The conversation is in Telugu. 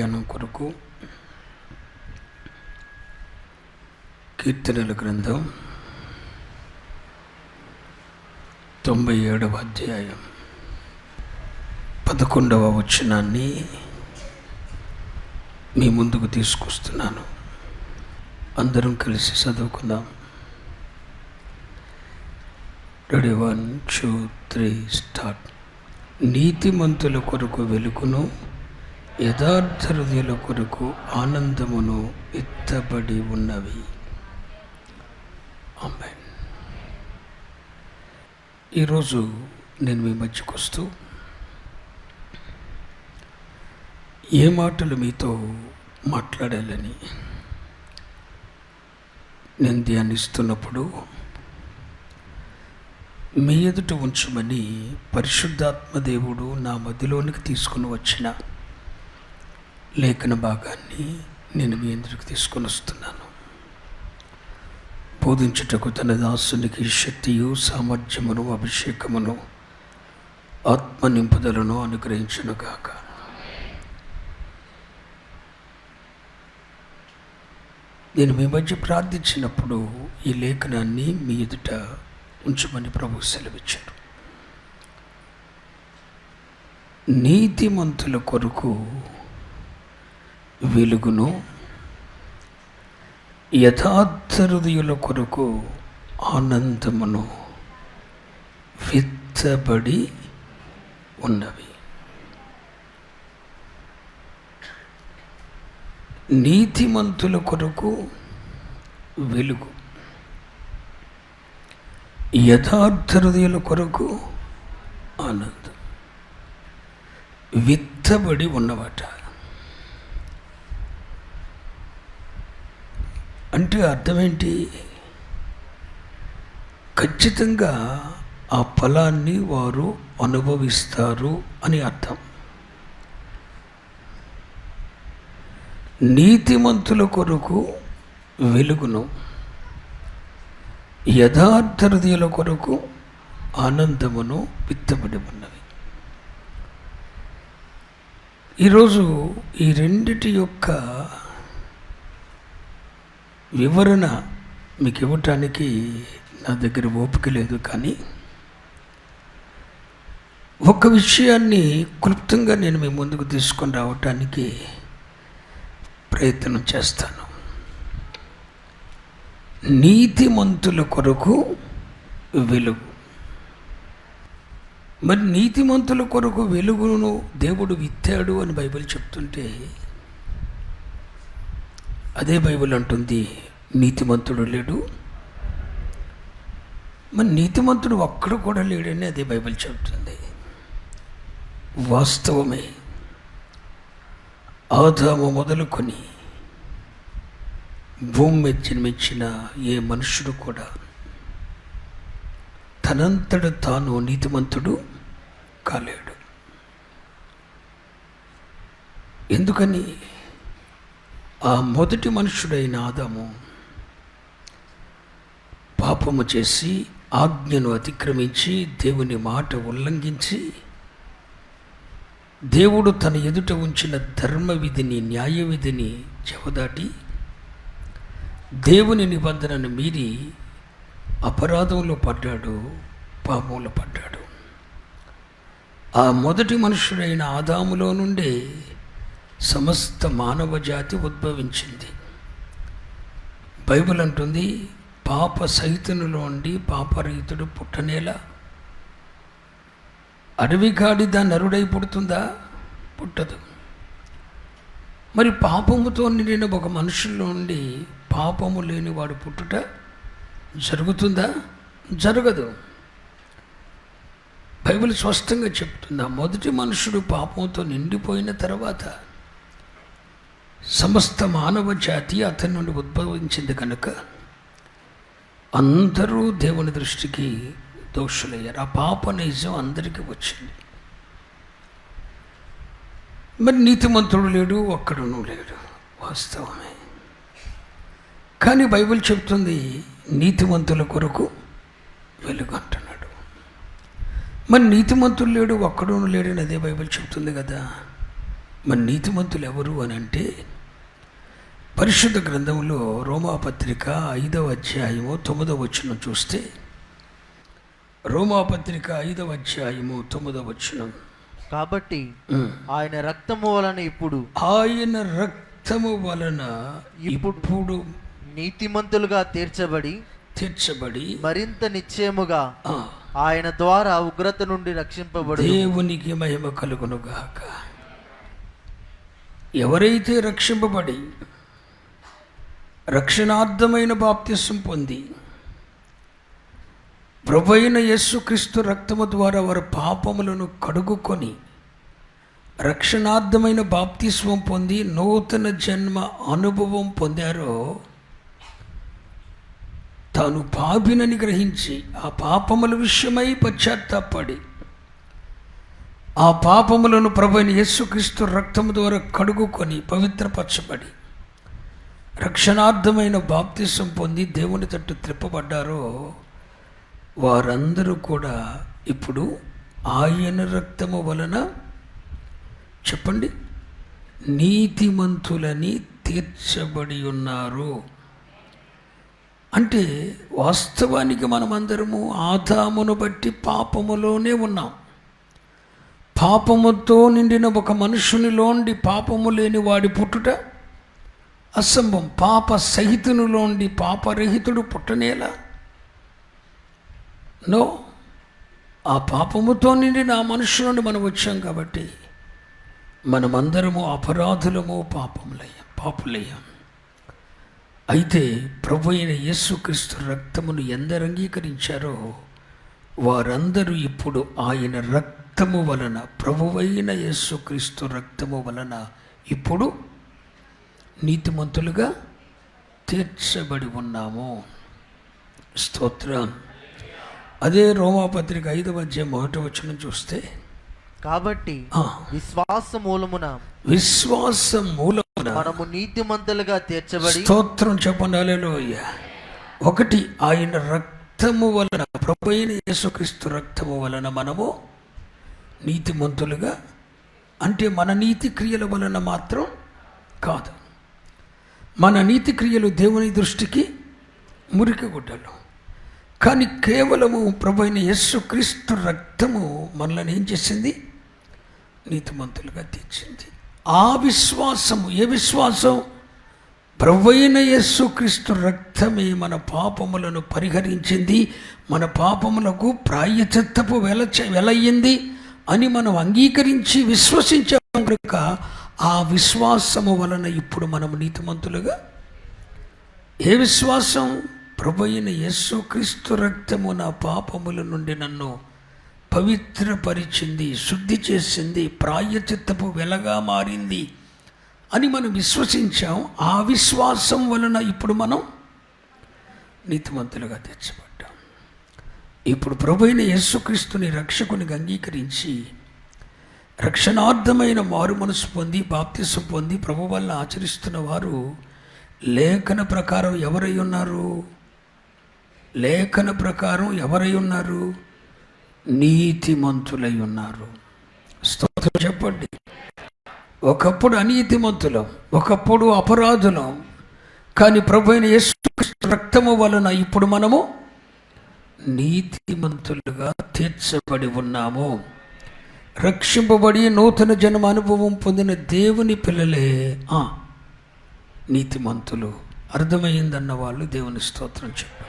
కొరకు కీర్తనల గ్రంథం తొంభై ఏడవ అధ్యాయం. పదకొండవ వచనాన్ని మీ ముందుకు తీసుకొస్తున్నాను. అందరం కలిసి చదువుకుందాం. Ready one two three start. నీతిమంతుల కొరకు వెలుగును యథార్థ హృదయుల కొరకు ఆనందమును ఎత్తబడి ఉన్నవి. ఆమె ఈరోజు నేను మీ మధ్యకు వస్తూ ఏ మాటలు మీతో మాట్లాడాలని నేను ధ్యానిస్తున్నప్పుడు మీ ఎదుట ఉంచమని పరిశుద్ధాత్మ దేవుడు నా మధ్యలోనికి తీసుకుని వచ్చిన లేఖన భాగాన్ని నేను మీ ఎదురుకు తీసుకొని వస్తున్నాను. బోధించుటకు తన దాసునికి శక్తియు సామర్థ్యమును అభిషేకమును ఆత్మ నింపుదలను అనుగ్రహించును కాక నేను మీ మధ్య ప్రార్థించినప్పుడు ఈ లేఖనాన్ని మీ ఎదుట ఉంచమని ప్రభు సెలవిచ్చాడు. నీతిమంతుల కొరకు వెలుగును యథార్థ హృదయుల కొరకు ఆనందమును విత్తబడి ఉన్నవి. నీతిమంతుల కొరకు వెలుగు. యథార్థ హృదయుల కొరకు ఆనందం. విత్తబడి ఉన్నవాట. అంటే అర్థం ఏంటి ఖచ్చితంగా ఆ ఫలాన్ని వారు అనుభవిస్తారు అని అర్థం. నీతిమంతుల కొరకు వెలుగును యథార్థ హృదయుల కొరకు ఆనందమును విత్తబడి ఉన్నవి ఈరోజు ఈ రెండిటి యొక్క వివరణ మీకు ఇవ్వటానికి నా దగ్గర ఓపిక లేదు కానీ ఒక విషయాన్ని క్లుప్తంగా నేను మీ ముందుకు తీసుకొని రావటానికి ప్రయత్నం చేస్తాను. నీతిమంతుల కొరకు వెలుగు. మరి నీతిమంతుల కొరకు వెలుగును దేవుడు విత్తాడు అని బైబిల్ చెప్తుంటే అదే బైబిల్ అంటుంది నీతిమంతుడు లేడు. మరి నీతిమంతుడు ఒక్కడు కూడా లేడని అదే బైబిల్ చెబుతుంది వాస్తవమే ఆదాము మొదలుకొని భూమి మీద జన్మించిన ఏ మనుషుడు కూడా తనంతట తాను నీతిమంతుడు కాలేడు. ఎందుకని? ఆ మొదటి మనుషుడైన ఆదాము పాపము చేసి ఆజ్ఞను అతిక్రమించి దేవుని మాట ఉల్లంఘించి దేవుడు తన ఎదుట ఉంచిన ధర్మ విధిని న్యాయ విధిని చెవదాటి దేవుని నిబంధనను మీరి అపరాధంలో పడ్డాడు పాపంలో పడ్డాడు. ఆ మొదటి మనుషుడైన ఆదాములో నుండే సమస్త మానవ జాతి ఉద్భవించింది. బైబిల్ అంటుంది పాప సైతనులో ఉండి పాపరహితుడు పుట్టనేలా. అడవిగాడిద నరుడై పుడుతుందా? పుట్టదు. మరి పాపముతో నిండిన ఒక మనుషుల్లో ఉండి పాపము లేని వాడు పుట్టుట జరుగుతుందా? జరగదు. బైబిల్ స్పష్టంగా చెప్తుంది ఆ మొదటి మనుషుడు పాపంతో నిండిపోయిన తర్వాత సమస్త మానవ జాతి అతని నుండి ఉద్భవించింది కనుక అందరూ దేవుని దృష్టికి దోషులయ్యారు. ఆ పాప నిజం అందరికీ వచ్చింది. మరి నీతిమంతుడు లేడు ఒక్కడును లేడు వాస్తవమే. కానీ బైబిల్ చెప్తుంది నీతిమంతుల కొరకు వెలుగు అంటున్నాడు మరి నీతిమంతులు లేడు ఒక్కడును లేడని అదే బైబిల్ చెప్తుంది కదా. మన నీతిమంతులు ఎవరు అని అంటే పరిశుద్ధ గ్రంథంలో రోమాపత్రిక ఐదవ అధ్యాయము తొమ్మిదవ వచనం చూస్తే రోమాపత్రిక ఐదవ అధ్యాయము తొమ్మిదవ వచనం. కాబట్టి. ఆయన రక్తము వలన ఇప్పుడు ఆయన రక్తము వలన ఇప్పుడు నీతిమంతులుగా తీర్చబడి తీర్చబడి మరింత నిశ్చయముగా ఆయన ద్వారా ఉగ్రత నుండి రక్షింపబడు దేవునికి మహిమ కలుగునుగాక ఎవరైతే రక్షింపబడి రక్షణార్థమైన బాప్తిస్వం పొంది ప్రభైన యేసుక్రీస్తు రక్తము ద్వారా వారి పాపములను కడుగుకొని రక్షణార్థమైన బాప్తిస్వం పొంది నూతన జన్మ అనుభవం పొందారో తాను పాపినని గ్రహించి ఆ పాపముల విషయమై పశ్చాత్తాపడి ఆ పాపములను ప్రభుని యేసుక్రీస్తు రక్తము ద్వారా కడుగుకొని పవిత్రపరచబడి రక్షణార్థమైన బాప్తిసం పొంది దేవుని తట్టు త్రిప్పబడ్డారో వారందరూ కూడా ఇప్పుడు ఆయన రక్తము వలన చెప్పండి నీతిమంతులని తీర్చబడి ఉన్నారు. అంటే వాస్తవానికి మనమందరము ఆదామును బట్టి పాపములోనే ఉన్నాం. పాపముతో నిండిన ఒక మనుషునిలోండి పాపము లేని వాడి పుట్టుట అసంభవం. పాప సహితునిలోండి పాపరహితుడు పుట్టనేలా? నో. ఆ పాపముతో నిండిన ఆ మనుషులను మనం వచ్చాం కాబట్టి మనమందరము అపరాధులము పాపములయ్యాం పాపులయ్యాం. అయితే ప్రభు అయిన యేసుక్రీస్తు రక్తమును ఎందరు అంగీకరించారో వారందరూ ఇప్పుడు ఆయన రక్తము వలన ప్రభువైన యేసుక్రీస్తు రక్తము వలన ఇప్పుడు నీతిమంతులుగా తీర్చబడి ఉన్నాము. స్తోత్రం. అదే రోమాపత్రిక ఐదవ అధ్యాయం మొదటి వచనం చూస్తే కాబట్టి విశ్వాస మూలమున విశ్వాస మూలమున మనము నీతిమంతులుగా తీర్చబడి స్తోత్రం చెప్పండి హల్లెలూయా. ఒకటి ఆయన రక్తము వలన ప్రభు అయిన యేసుక్రీస్తు రక్తము వలన మనము నీతిమంతులుగా అంటే మన నీతి క్రియల వలన మాత్రం కాదు. మన నీతి క్రియలు దేవుని దృష్టికి మురికి గుడ్డలు. కానీ కేవలము ప్రభు అయిన యేసుక్రీస్తు రక్తము మనల్ని ఏం చేసింది? నీతిమంతులుగా తీర్చింది. ఆ విశ్వాసము ఏ విశ్వాసం? ప్రభువైన యేసుక్రీస్తు రక్తమే మన పాపములను పరిహరించింది మన పాపములకు ప్రాయచిత్తపు వెల వెలయ్యింది అని మనం అంగీకరించి విశ్వసించాం కనుక ఆ విశ్వాసము వలన ఇప్పుడు మనం నీతిమంతులుగా? ఏ విశ్వాసం? ప్రభు అయిన యేసుక్రీస్తు రక్తము నా పాపముల నుండి నన్ను పవిత్రపరిచింది శుద్ధి చేసింది ప్రాయచిత్తపు వెలగా మారింది అని మనం విశ్వసించాం. ఆ విశ్వాసం వలన ఇప్పుడు మనం నీతిమంతులుగా తెచ్చబడి ఇప్పుడు ప్రభు అయిన యేసుక్రీస్తుని రక్షకుని అంగీకరించి రక్షణార్థమైన మారు మనసు పొంది బాప్తిసం పొంది ప్రభు వల్ల ఆచరిస్తున్న వారు లేఖన ప్రకారం ఎవరై ఉన్నారు? లేఖన ప్రకారం ఎవరై ఉన్నారు? నీతిమంతులై ఉన్నారు. స్తోత్రం చెప్పండి. ఒకప్పుడు అనీతిమంతులం ఒకప్పుడు అపరాధులం కానీ ప్రభు అయిన యేసు రక్తము వలన ఇప్పుడు మనము నీతిమంతులుగా తీర్చబడి ఉన్నాము. రక్షింపబడి నూతన జన్మ అనుభవం పొందిన దేవుని పిల్లలే. ఆ, నీతిమంతులు. అర్థమైందన్న వాళ్ళు దేవుని స్తోత్రం చెప్పారు